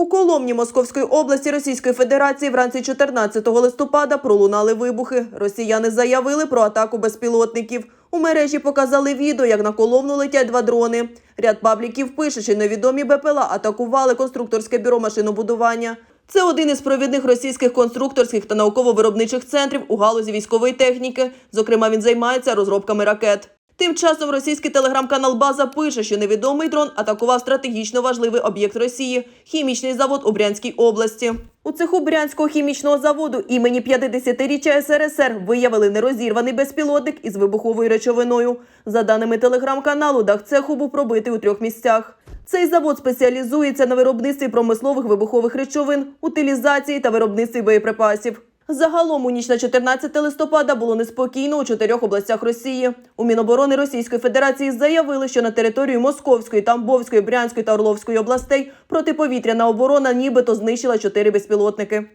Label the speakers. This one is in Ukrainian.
Speaker 1: У Коломні Московської області Російської Федерації вранці 14 листопада пролунали вибухи. Росіяни заявили про атаку безпілотників. У мережі показали відео, як на Коломну летять два дрони. Ряд пабліків пише, що невідомі БПЛА атакували конструкторське бюро машинобудування. Це один із провідних російських конструкторських та науково-виробничих центрів у галузі військової техніки. Зокрема, він займається розробками ракет. Тим часом російський телеграм-канал База пише, що невідомий дрон атакував стратегічно важливий об'єкт Росії хімічний завод у Брянській області. У цеху Брянського хімічного заводу імені 50-річчя СРСР виявили нерозірваний безпілотник із вибуховою речовиною. За даними телеграм-каналу, дах цеху був пробитий у трьох місцях. Цей завод спеціалізується на виробництві промислових вибухових речовин, утилізації та виробництві боєприпасів. Загалом у ніч на 14 листопада було неспокійно у чотирьох областях Росії. У Міноборони Російської Федерації заявили, що на територію Московської, Тамбовської, Брянської та Орловської областей протиповітряна оборона нібито знищила чотири безпілотники.